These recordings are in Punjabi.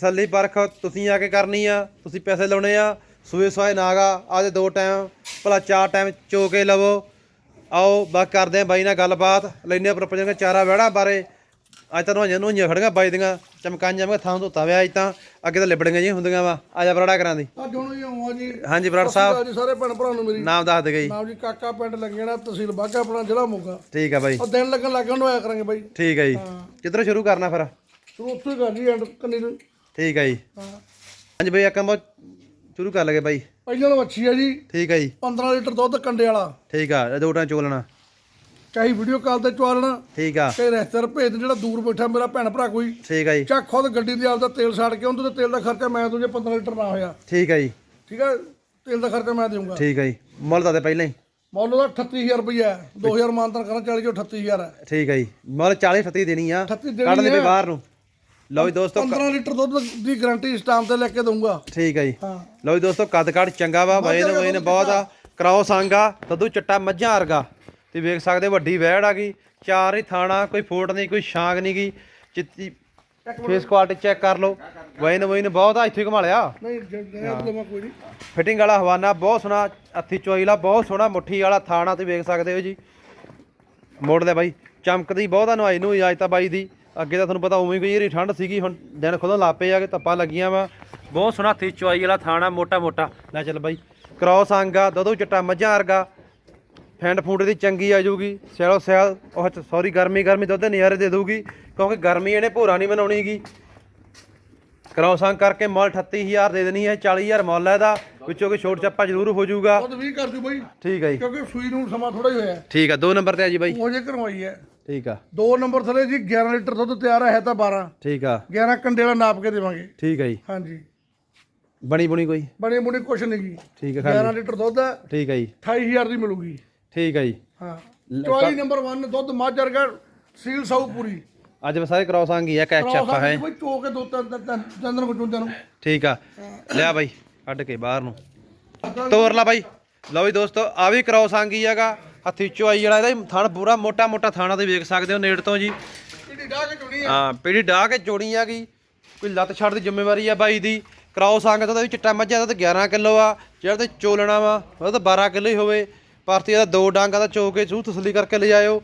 ਤਸੱਲੀ ਪਰਖ ਤੁਸੀਂ ਆ ਕੇ ਕਰਨੀ ਆ ਤੁਸੀਂ ਪੈਸੇ ਲਾਉਣੇ ਆ ਸੂਏ ਸਵਾਏ ਨਾਗਾ ਆਦੇ ਦੋ ਟਾਈਮ ਭਲਾ ਚਾਰ ਟਾਈਮ ਚੋ ਕੇ ਲਵੋ। ਆਓ ਬਾ ਕਰਦੇ ਆ ਬਾਈ ਨਾਲ ਗੱਲਬਾਤ ਲੈਨੇ ਪਰ ਪਜੰਗਾ ਚਾਰਾ ਵੜਾ ਬਾਰੇ। ਅੱਜ ਤਾਂ ਨੋਈਆਂ ਨੋਈਆਂ ਖੜੀਆਂ ਬਾਈ ਦੀਆਂ ਚਮਕਾਂਜਾਂ ਮੈਂ ਥਾਂ ਧੋਤਾ ਵਿਆ ਅੱਜ ਤਾਂ ਅੱਗੇ ਤਾਂ ਲਿਬੜੀਆਂ ਜੀ ਹੁੰਦੀਆਂ ਵਾ। ਆ ਜਾ ਬਰਾੜਾ ਕਰਾਂ ਦੀ। ਅੱਜ ਹੁਣ ਹੀ ਆਉਂ ਜੀ। ਹਾਂਜੀ ਬਰਾੜ ਸਾਹਿਬ। ਜੀ ਸਾਰੇ ਭੈਣ ਭਰਾ ਨੂੰ ਮੇਰੀ। ਨਾਮ ਦੱਸ ਦੇ ਗਈ ਨਾਮ ਜੀ ਕਾਕਾ ਪਿੰਡ ਲੱਗਣਾ ਤਹਿਸੀਲ ਬਾਗਾ ਆਪਣਾ ਜ਼ਿਲ੍ਹਾ ਮੋਗਾ। ਠੀਕ ਆ ਬਾਈ। ਉਹ ਦਿਨ ਲੱਗਣ ਲੱਗ ਨੂੰ ਆਇਆ ਕਰਾਂਗੇ ਬਾਈ। ਠੀਕ ਆ ਜੀ। ਕਿੱਧਰੋਂ ਸ਼ੁਰੂ ਕਰਨਾ ਫਿਰ? ਸ਼ੁਰੂ ਉੱਥੇ ਕਰ ਜੀ ਐਂਡ ਕੰਨੀ ਠੀਕ ਆ ਜੀ। ਹਾਂ। ਹਾਂਜੀ ਬਾਈ ਕੰਮ ਸ਼ੁਰੂ ਕਰ ਲਗੇ ਬਾਈ। ਪਹਿਲਾਂ ਵੱਛੀ ਆ ਜੀ। ਠੀਕ ਆ ਜੀ। 15 ਲੀਟਰ ਦੁੱਧ ਕੰਡੇ ਵਾਲਾ। ਠੀਕ ਆ ਦੋ ਟਾਂ ਚੋਲਣਾ ਚਾਹੀ ਵੀਡੀਓ ਕਾਲ ਤੇ ਚਵਾ ਲੈਣਾ। ਠੀਕ ਆ। ਤੇ ਰਿਸ਼ਤੇਦਾਰ ਭੇਜ ਜਿਹੜਾ ਦੂਰ ਬੈਠਾ ਮੇਰਾ ਭੈਣ ਭਰਾ ਕੋਈ। ਠੀਕ ਆ ਜੀ। ਚਾ ਖੁਦ ਗੱਡੀ ਦੀ ਆਪਦਾ ਤੇਲ ਛੱਡ ਕੇ ਉਹਦੇ ਤੇ ਤੇਲ ਦਾ ਖਰਚਾ ਮੈਂ ਦੂਜੇ 15 ਲੀਟਰ ਨਾ ਹੋਇਆ। ਠੀਕ ਆ ਜੀ। ਠੀਕ ਹੈ ਤੇਲ ਦਾ ਖਰਚਾ ਮੈਂ ਦੇਵਾਂਗਾ ਠੀਕ ਆ ਜੀ। ਮੁੱਲ ਤਾਂ ਦੇ ਪਹਿਲਾਂ ਹੀ। ਮੁੱਲ ਉਹਦਾ 38000 ਰੁਪਇਆ 2000 ਮਾਨਤਨ ਕਰਨਾ 40 ਚੋਂ 38000 ਹੈ। ਠੀਕ ਆ ਜੀ। ਮੁੱਲ 40 38 ਦੇਣੀ ਆ। 38 ਦੇਣੀ ਕੱਢ ਲੈ ਆ। ਬਾਹਰ ਨੂੰ। ਲਓ ਜੀ ਦੋਸਤੋ 15 ਲੀਟਰ ਦੁੱਧ ਦੀ ਗਾਰੰਟੀ ਸਟਾਮ ਤੇ ਲੈ ਕੇ ਦਊਂਗਾ। ਠੀਕ ਆ ਜੀ। ਹਾਂ। ਲਓ ਜੀ ਦੋਸਤੋ ਕੱਦ ਕਾਠ ਚੰਗਾ ਵਾ ਵਜਨ ਵਜਨ ਬਹੁਤ ਆ। ਕਰਾਉ ਸੰਗਾ ਤਦੂ ਚਿੱਟਾ ਮੱਝਾਂ ਵਰਗਾ। ਤੇ ਵੇਖ ਸਕਦੇ ਵੱਡੀ ਵਹਿੜ ਆ ਗਈ। ਚਾਰ ਹੀ ਥਾਣਾ ਕੋਈ ਫੋਟ ਨਹੀਂ ਕੋਈ ਛਾਂਗ ਨਹੀਂ ਗਈ। ਚਿੱਤੀ ਫੇਸ ਕੁਆਲਿਟੀ ਚੈੱਕ ਕਰ ਲਓ। ਵਜਨ ਵਜਨ ਬਹੁਤ ਆ ਇੱਥੇ ਘੁਮਾ ਲਿਆ। ਨਹੀਂ ਕੋਈ ਨਹੀਂ। ਫਿਟਿੰਗ ਵਾਲਾ ਹਵਾਨਾ ਬਹੁਤ ਸੋਹਣਾ ਹੱਥੀ ਚੋਈਲਾ ਬਹੁਤ ਸੋਹਣਾ ਮੁੱਠੀ ਵਾਲਾ ਥਾਣਾ ਤੇ ਵੇਖ ਸਕਦੇ ਹੋ ਜੀ। ਮੋੜ ਲੈ ਬਾਈ ਚਮਕਦੀ ਬਹੁਤ ਆ ਨਵਾਈ ਨੂੰ ਅੱਜ ਤਾਂ ਬਾਈ ਦੀ। ਅੱਗੇ ਤਾਂ ਤੁਹਾਨੂੰ ਪਤਾ ਉਵੇਂ ਹੀ ਕੋਈ ਜਿਹੜੀ ਠੰਡ ਸੀਗੀ, ਹੁਣ ਦਿਨ ਖੁਦੋਂ ਪਏ ਆ ਕਿ ਧੱਪਾਂ ਲੱਗੀਆਂ ਵਾ। ਬਹੁਤ ਸੋਹਣਾ ਹੱਥੀ ਚੋਈ ਵਾਲਾ ਥਾਣਾ, ਮੋਟਾ ਮੋਟਾ। ਲੈ ਚੱਲ ਬਾਈ ਕ੍ਰੋਸ ਆਂਗਾ ਦਦੋਂ ਚਿੱਟਾ ਮੱਝਾਂ ਵਰਗਾ। ਫੈਂਡ ਫੂਡ ਦੀ ਚੰਗੀ ਆ ਜਾਊਗੀ ਸੈਲੋ ਸੈਲ ਉਹ ਸੌਰੀ ਗਰਮੀ ਗਰਮੀ ਦੁੱਧ ਦੇ ਨਜ਼ਾਰੇ ਦੇ ਦੂਗੀ ਕਿਉਂਕਿ ਗਰਮੀ ਇਹਨੇ ਭੋਰਾ ਨਹੀਂ ਬਣਾਉਣੀਗੀ ਕ੍ਰੋਸਾਂ ਕਰਕੇ ਮੁੱਲ 38000 ਦੇ ਦੇਣੀ ਹੈ 40000 ਮੁੱਲ ਹੈ ਇਹਦਾ। ਵਿੱਚੋਂ ਕੋਈ ਛੋਟ ਚੱਪਾ ਜ਼ਰੂਰ ਹੋ ਜਾਊਗਾ। ਦੁੱਧ ਵੀ ਕਰ ਦੂ ਬਾਈ। ਠੀਕ ਹੈ ਜੀ। ਕਿਉਂਕਿ ਸੂਈ ਨੂੰ ਸਮਾਂ ਥੋੜਾ ਹੀ ਹੋਇਆ ਹੈ। ਠੀਕ ਆ ਦੋ ਨੰਬਰ ਤੇ ਆ ਜੀ ਬਾਈ। ਉਹ ਜੇ ਕਰਵਾਈ ਹੈ। ਠੀਕ ਆ। ਦੋ ਨੰਬਰ ਥਲੇ ਜੀ 11 ਲੀਟਰ ਦੁੱਧ ਤਿਆਰ ਹੈ ਤਾਂ 12 ਠੀਕ ਆ। 11 ਕੰਡੇ ਵਾਲਾ ਨਾਪ ਕੇ ਦੇਵਾਂਗੇ। ਠੀਕ ਆ ਜੀ। ਹਾਂਜੀ। ਬਣੀ ਬੁਣੀ ਕੋਈ? ਬਣੇ ਮੁੰਡੇ ਕੁਛ ਨਹੀਂ ਜੀ। ਠੀਕ ਆ ਖਾਲੀ 11 ਲੀਟਰ ਦੁੱਧ ਹੈ। ਠੀਕ ਆ ਜੀ। 28000 ਦੀ ਮਿਲੂਗੀ। ਠੀਕ ਆ ਜੀ। ਹਾਂ। ਚੌਈ ਨੰਬਰ 1 ਦੁੱਧ ਮੱਝ ਵਰਗਾ ਸੀਲ ਸਾਊ ਪੂਰੀ। ਅੱਜ ਮੈਂ ਸਾਰੇ ਕ੍ਰੋਸ ਆਂਗੀ ਆ ਕੈਚ ਹੈ। ਕੋਈ ਚੋ ਕੇ ਦੋ ਤਿੰਨ ਤਿੰਨ- ਤਿੰਨ ਤਿੰਨ ਨੂੰ। ਠੀਕ ਆ। ਲਿਆ ਬਾਈ। ਕੱਢ ਕੇ ਬਾਹਰ ਨੂੰ। ਤੋਰ ਲਾ ਬਾਈ। ਲਓ ਵੀ ਦੋਸਤੋ ਆ ਵੀ ਕ੍ਰੋਸ ਆਂਗੀ ਹੈਗਾ। ਹੱਥੀ ਚੁਆਈ ਵਾਲਾ ਇਹਦਾ ਥਣ ਪੂਰਾ ਮੋਟਾ ਮੋਟਾ ਥਾਣਾ ਤੇ ਵੇਖ ਸਕਦੇ ਹੋ ਨੇੜ ਤੋਂ ਜੀ। ਕਿਹੜੀ ਡਾਹ ਕੇ ਚੁਣੀ ਹਾਂ ਪੀੜੀ ਡਾਹ ਕੇ ਜੋੜੀ ਹੈਗੀ। ਕੋਈ ਲੱਤ ਛੱਡ ਦੀ ਜ਼ਿੰਮੇਵਾਰੀ ਆ ਬਾਈ ਦੀ। ਕ੍ਰੋਸ ਆਂਗ ਤਾਂ ਉਹਦਾ ਵੀ ਚਿੱਟਾ ਮੱਝਾ ਦਾ ਤਾਂ 11 ਕਿਲੋ ਆ। ਜਿਹੜਾ ਤੇ ਚੋਲਣਾ ਵਾ ਉਹ ਤਾਂ 12 ਕਿਲੋ ਹੀ ਹੋਵੇ। ਪਾਰਤੀ ਦਾ ਦੋ ਡਾਂਗਾ ਦਾ ਚੋ ਕੇ ਸੂਹ ਤਸਲੀ ਕਰਕੇ ਲਿਜਾਇਓ।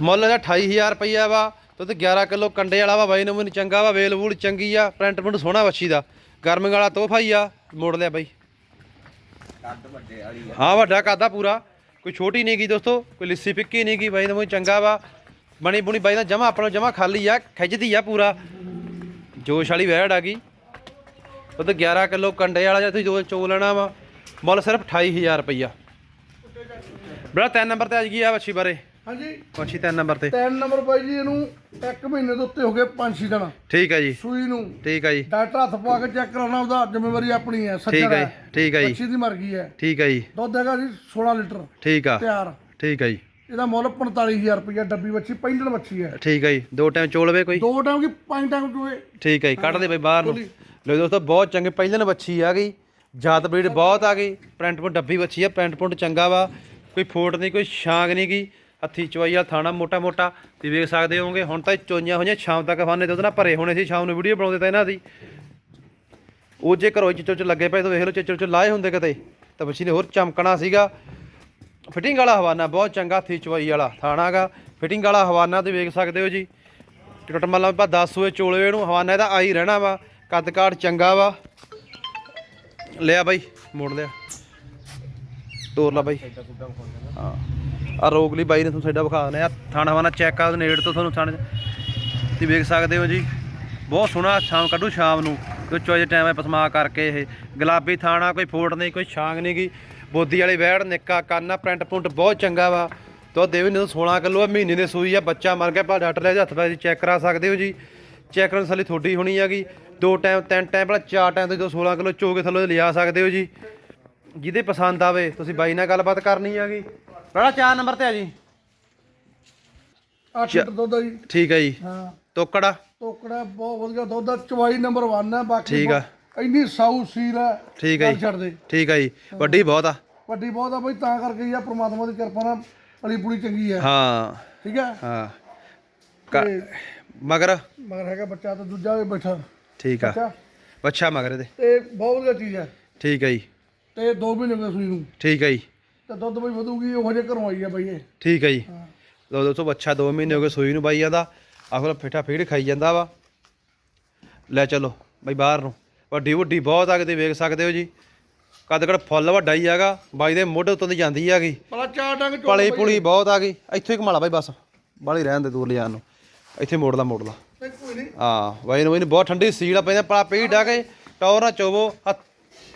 ਮੁੱਲ ਦਾ 28000 ਰੁਪਈਆ ਵਾ। ਤੇ ਉਹਦੇ 11 ਕਿਲੋ ਕੰਡੇ ਵਾਲਾ ਵਾ ਬਾਈ ਨੂੰ ਵੀ ਚੰਗਾ ਵਾ ਵੇਲ ਵੂਲ ਚੰਗੀ ਆ ਪ੍ਰਿੰਟ ਪ੍ਰਿੰਟ ਸੋਹਣਾ ਵੱਛੀ ਦਾ। ਗਰਮੀ ਵਾਲਾ ਤੋਹਫਾ ਹੀ ਆ, ਮੋੜ ਲਿਆ ਬਾਈ। ਹਾਂ, ਵੱਡਾ ਕਾਦਾ ਪੂਰਾ। ਕੋਈ ਛੋਟੀ ਨਹੀਂ ਗਈ ਦੋਸਤੋ, ਕੋਈ ਲਿੱਸੀ ਫਿੱਕੀ ਨਹੀਂ ਗਈ ਬਾਈ ਨੂੰ ਵੀ ਚੰਗਾ ਵਾ। ਬਣੀ ਬੁਣੀ ਬਾਈ ਦਾ ਜਮਾ, ਆਪਣਾ ਜਮਾ ਖਾਲੀ ਆ, ਖਿੱਚਦੀ ਆ ਪੂਰਾ। ਜੋਸ਼ ਵਾਲੀ ਵੈੜ ਆ ਗਈ। ਉਹ ਤੇ 11 ਕਿਲੋ ਕੰਡੇ ਵਾਲਾ ਜੇ ਤੁਸੀਂ ਜੋ ਚੋ ਲੈਣਾ ਵਾ। ਮੁੱਲ ਸਿਰਫ 28000 ਰੁਪਈਆ। ਬੜਾ ਤਿੰਨ ਨੰਬਰ ਤੇ ਆ ਗਈ ਆ ਵੱਛੀ ਬਾਰੇ। ਹਾਂਜੀ। ਵੱਛੀ ਤਿੰਨ ਨੰਬਰ ਤੇ। ਤਿੰਨ ਨੰਬਰ ਬਾਈ ਜੀ ਇਹਨੂੰ ਇੱਕ ਮਹੀਨੇ ਦੇ ਉੱਤੇ ਹੋ ਗਏ 5-6 ਦਿਨ। ਠੀਕ ਹੈ ਜੀ। ਸੂਈ ਨੂੰ। ਠੀਕ ਹੈ ਜੀ। ਡਾਕਟਰ ਹੱਥ ਪਾ ਕੇ ਚੈੱਕ ਕਰਾਉਣਾ ਉਹਦਾ ਜ਼ਿੰਮੇਵਾਰੀ ਆਪਣੀ ਹੈ ਠੀਕ ਸੱਚਾ ਹੈ। ਠੀਕ ਹੈ ਜੀ। ਅੱਛੀ ਦੀ ਮਰ ਗਈ ਹੈ। ਠੀਕ ਹੈ ਜੀ। ਦੁੱਧ ਹੈਗਾ ਜੀ 16 ਲੀਟਰ। ਠੀਕ ਆ। ਤਿਆਰ। ਠੀਕ ਹੈ ਜੀ। ਇਹਦਾ ਮੁੱਲ 45000 ਰੁਪਇਆ ਡੱਬੀ ਬੱਚੀ ਪਹਿਲਣ ਬੱਚੀ ਹੈ। ਠੀਕ ਹੈ ਜੀ। ਦੋ ਟਾਈਮ ਚੋਲਵੇ ਕੋਈ? ਦੋ ਟਾਈਮ ਕੀ ਪੰਜ ਟਾਈਮ ਚੋਏ ਠੀਕ ਹੈ ਜੀ ਕੱਢ ਦੇ ਬਈ ਬਾਹਰ ਨੂੰ। ਲੋ ਦੋਸਤੋ ਬਹੁਤ ਚੰਗੇ ਪਹਿਲਾਂ ਵੱਛੀ ਆ ਗਈ। ਜਾਤ ਬਰੀਡ ਬਹੁਤ ਆ ਗਈ। ਪ੍ਰਿੰਟ ਪੁੰਟ ਡੱਬੀ ਵੱਛੀ ਆ ਪ੍ਰਿੰਟ ਪੁੰਟ ਚੰਗਾ ਵਾ। ਕੋਈ ਫੋਟ ਨਹੀਂ ਕੋਈ ਛਾਂਗ ਨਹੀਂ ਗਈ ਹੱਥੀ ਚਵਾਈ ਆ ਥਾਣਾ ਮੋਟਾ ਮੋਟਾ, ਤੇ ਵੇਖ ਸਕਦੇ ਹੋਗੇ ਹੁਣ ਤਾਂ ਇਹ ਚੋਈਆਂ ਹੋਈਆਂ ਸ਼ਾਮ ਤੱਕ ਫਾਨੇ ਤੇ ਉਹਦੇ ਨਾਲ ਭਰੇ ਹੋਣੇ ਸੀ ਸ਼ਾਮ ਨੂੰ ਵੀਡੀਓ ਬਣਾਉਂਦੇ ਤਾਂ ਇਹਨਾਂ ਦੀ। ਉਹ ਜੇ ਘਰੋਂ ਚਿੱਚੋ ਚ ਲੱਗੇ ਪਏ ਤਾਂ ਵੇਖ ਲਓ ਚਿੱਚੋ ਚ ਲਾਏ ਹੁੰਦੇ ਕਿਤੇ। ਤਾਂ ਬੱਚੀ ਨੇ ਹੋਰ ਚਮਕਣਾ ਸੀਗਾ। ਫਿਟਿੰਗ ਵਾਲਾ ਹਵਾਨਾ, ਬਹੁਤ ਚੰਗਾ ਹੱਥੀ ਚਵਾਈ ਵਾਲਾ ਥਾਣਾਗਾ ਫਿਟਿੰਗ ਵਾਲਾ ਹਵਾਨਾ ਤੇ ਵੇਖ ਸਕਦੇ ਹੋ ਜੀ। ਟੁੱਟ ਮੱਲਾ ਆਪਾਂ 10 ਹੋਏ ਚੋਲੇ ਨੂੰ, ਹਵਾਨਾ ਇਹਦਾ ਆਈ ਰਹਿਣਾ ਵਾ, ਕੱਦ ਕਾੜ ਚੰਗਾ ਵਾ। ਲਿਆ ਬਾਈ, ਮੋੜ ਲਿਆ। ਤੋਰ ਲਾ ਬਾਈ। ਹਾਂ। ਆ ਰੋਕ ਲਈ ਬਾਈ ਨੇ ਤੁਹਾਨੂੰ ਸਾਡਾ ਵਿਖਾ ਦਿੰਦੇ ਆ। ਥਾਣਾ ਵਾਣਾ ਚੈੱਕ ਕਰ ਨੇੜ ਤੋਂ ਤੁਹਾਨੂੰ ਥਾਣੇ ਤੁਸੀਂ ਵੇਖ ਸਕਦੇ ਹੋ ਜੀ, ਬਹੁਤ ਸੋਹਣਾ ਸ਼ਾਮ ਕੱਢੂ ਸ਼ਾਮ ਨੂੰ। ਕੋਈ ਚੋਏ ਟਾਈਮ ਹੈ ਪਸਮਾ ਕਰਕੇ ਇਹ ਗੁਲਾਬੀ ਥਾਣਾ, ਕੋਈ ਫੋਟ ਨਹੀਂ, ਕੋਈ ਛਾਂਗ ਨਹੀਂ ਗੀ। ਬੋਦੀ ਵਾਲੀ ਵੈੜ ਨਿੱਕਾ ਕੰਨਾ ਪ੍ਰਿੰਟ ਪੁੰਟ ਬਹੁਤ ਚੰਗਾ ਵਾ। ਤੋ ਦੇਵੀ ਨੇ 16 ਕਿਲੋ ਆ, ਮਹੀਨੇ ਦੇ ਸੂਈ ਆ, ਬੱਚਾ ਮਰ ਗਿਆ, ਪਰ ਡਾਕਟਰ ਲੈ ਹੱਥ ਪਾ ਚੈੱਕ ਕਰਾ ਸਕਦੇ ਹੋ ਜੀ। ਚੈੱਕ ਕਰਨ ਥੱਲੇ ਤੁਹਾਡੀ ਹੋਣੀ ਹੈਗੀ ਦੋ ਟਾਈਮ ਤਿੰਨ ਟਾਈਮ ਭਲਾ ਚਾਰ ਟਾਈਮ ਤੁਸੀਂ 16 ਕਿਲੋ ਚੋ ਕੇ ਥੱਲੇ ਲਿਆ ਸਕਦੇ ਹੋ ਜੀ। ਜਿਹਦੇ ਪਸੰਦ ਆਵੇ ਤੁਸੀਂ ਬਾਈ ਨਾਲ ਗੱਲਬਾਤ ਕਰਨੀ ਹੈਗੀ। ਰਾਣਾ 4 ਨੰਬਰ ਤੇ ਆ ਜੀ। 8 ਲੀਟਰ ਦੁੱਧ ਆ ਜੀ। ਠੀਕ ਹੈ ਜੀ। ਹਾਂ। ਤੋਕੜਾ। ਟੋਕੜਾ ਬਹੁਤ ਵਧੀਆ ਦੁੱਧ ਆ ਚਵਾਈ ਨੰਬਰ 1 ਹੈ ਬਾਕੀ ਠੀਕ ਆ। ਇੰਨੀ ਸਾਊ ਸੀਲ ਹੈ ਠੀਕ ਹੈ ਜੀ। ਛੱਡ ਦੇ ਠੀਕ ਹੈ ਜੀ। ਵੱਡੀ ਬਹੁਤ ਆ। ਵੱਡੀ ਬਹੁਤ ਆ ਬਈ ਤਾਂ ਕਰਕੇ ਹੀ ਆ ਪ੍ਰਮਾਤਮਾ ਦੀ ਕਿਰਪਾ ਨਾਲ ਪਲੀ ਪੁਲੀ ਚੰਗੀ ਹੈ ਹਾਂ। ਠੀਕ ਹੈ। ਹਾਂ ਮਗਰ? ਮਗਰ ਹੈਗਾ ਬੱਚਾ ਤੇ ਦੂਜਾ ਵੀ ਬੈਠਾ। ਠੀਕ ਆ। ਬੱਚਾ? ਮਗਰ ਇਹਦੇ। ਤੇ ਬਹੁਤ ਵਧੀਆ ਚੀਜ਼ ਹੈ ਠੀਕ ਹੈ ਜੀ। ਤੇ 2 ਮਹੀਨੇ ਹੋ ਗਏ ਸੂਈ ਨੂੰ। ਠੀਕ ਹੈ ਜੀ। ਤੇ ਦੁੱਧ ਬਈ ਵਧੂਗੀ ਉਹ ਹਜੇ ਘਰੋਂ ਆਈ ਹੈ ਬਈ ਇਹ। ਠੀਕ ਹੈ ਜੀ। ਦੋ ਦੋਸਤੋ ਬੱਚਾ 2 ਮਹੀਨੇ ਹੋ ਗਏ ਸੂਈ ਨੂੰ ਬਾਈ ਜਾਂਦਾ ਆਖਰ ਫਿੱਟਾ ਫੀੜ ਖਾਈ ਜਾਂਦਾ ਵਾ। ਲੈ ਚਲੋ ਬਾਈ ਬਾਹਰ ਨੂੰ। ਵੱਡੀ ਵੱਡੀ ਬਹੁਤ ਆ ਕਿਤੇ ਵੇਖ ਸਕਦੇ ਹੋ ਜੀ। ਕੱਦ ਕੜ ਫੁੱਲ ਵੱਡਾ ਹੀ ਹੈਗਾ। ਬਾਈ ਦੇ ਮੋਢੇ ਉੱਤੋਂ ਦੀ ਜਾਂਦੀ ਹੈਗੀ। ਭਲਾ ਚਾਰ ਡੰਗ ਚੋਲ ਪਲੀ ਪੁਲੀ ਬਹੁਤ ਆ ਗਈ। ਇੱਥੋਂ ਹੀ ਘਮਾਲਾ ਬਾਈ ਬਸ। ਬਾਲੀ ਰਹਿਣ ਦੇ ਦੂਰ ਲਿਜਾਣ ਨੂੰ। ਇੱਥੇ ਮੋੜਦਾ ਤੇ ਕੋਈ ਨਹੀਂ ਹਾਂ ਬਾਈ ਨੂੰ ਬਾਈ ਨੂੰ ਬਹੁਤ ਠੰਡੀ ਸੀਲ ਆ ਪੈਂਦਾ ਪਲਾ ਪੀ ਡਾ ਕੇ। ਟੌਰ ਨਾ ਚੋਵੋ ਆਹ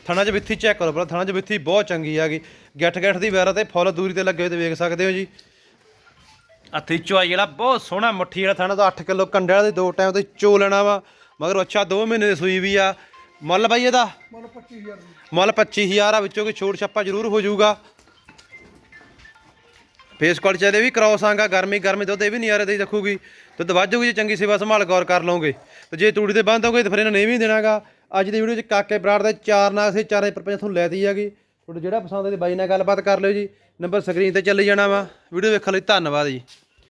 ਥਣਾ 'ਚ ਵਿੱਥੀ ਚੈੱਕ ਕਰੋ ਪਹਿਲਾਂ ਥਣਾ 'ਚ ਵਿੱਥੀ ਬਹੁਤ ਚੰਗੀ ਹੈਗੀ ਗੱਠ ਗੱਠ ਦੀ ਵੈਰਾ ਤੇ ਫੁੱਲ ਦੂਰੀ ਤੇ ਲੱਗੇ ਹੋਏ ਤੇ ਵੇਖ ਸਕਦੇ ਹੋ ਜੀ। ਹੱਥੀ ਚੁਆਈ ਜਿਹੜਾ ਬਹੁਤ ਸੋਹਣਾ ਮੁੱਠੀ ਵਾਲਾ ਥਾਣਾ ਦਾ 8 ਕਿਲੋ ਕੰਡੇ ਵਾਲਾ ਦੇ ਦੋ ਟਾਈਮ ਤੇ ਚੋ ਲੈਣਾ ਵਾ। ਮਗਰ ਅੱਛਾ 2 ਮਹੀਨੇ ਦੀ ਸੂਈ ਵੀ ਆ। ਮੁੱਲ ਬਾਈ ਇਹਦਾ? ਮਨ 25000 ਦੀ। ਮੁੱਲ 25000 ਆ ਵਿੱਚੋਂ ਕੋਈ ਛੋਟ ਛੱਪਾ ਜ਼ਰੂਰ ਹੋ ਜਾਊਗਾ। ਫੇਸ ਕਾਲ ਚ ਇਹਦੇ ਵੀ ਕ੍ਰੋਸ ਆਂਗਾ ਗਰਮੀ ਗਰਮੀ ਦੁੱਧ ਇਹ ਵੀ ਨਜ਼ਾਰੇ ਦੀ ਰੱਖੂਗੀ। ਦੁੱਧ ਵਾਜੂਗੀ ਜੇ ਚੰਗੀ ਸੇਵਾ ਸੰਭਾਲ ਗੌਰ ਕਰ ਲਓਗੇ। ਤੇ ਜੇ ਤੂੜੀ ਤੇ ਬੰਦ ਹੋਗੇ ਤਾਂ ਫਿਰ ਇਹਨਾਂ ਨੇ ਵੀ ਨਹੀਂ ਦੇਣਾਗਾ। ਅੱਜ ਦੀ ਵੀਡੀਓ ਚ ਕਾਕੇ ਬਰਾੜ ਦੇ ਚਾਰ ਨਾਗ ਸੀ ਚਾਰੇ ਪਰਪੰਚ ਤੁਹਾਨੂੰ ਲੈਤੀ ਹੈਗੀ। ਤੁਹਾਡੇ ਜਿਹੜਾ ਪਸੰਦ ਹੈ ਤੇ ਬਾਈ ਨਾਲ ਗੱਲਬਾਤ ਕਰ ਲਿਓ ਜੀ। ਨੰਬਰ ਸਕਰੀਨ ਤੇ ਚੱਲੀ ਜਾਣਾ ਵਾ। ਵੀਡੀਓ ਵੇਖਣ ਲਈ ਧੰਨਵਾਦ ਜੀ।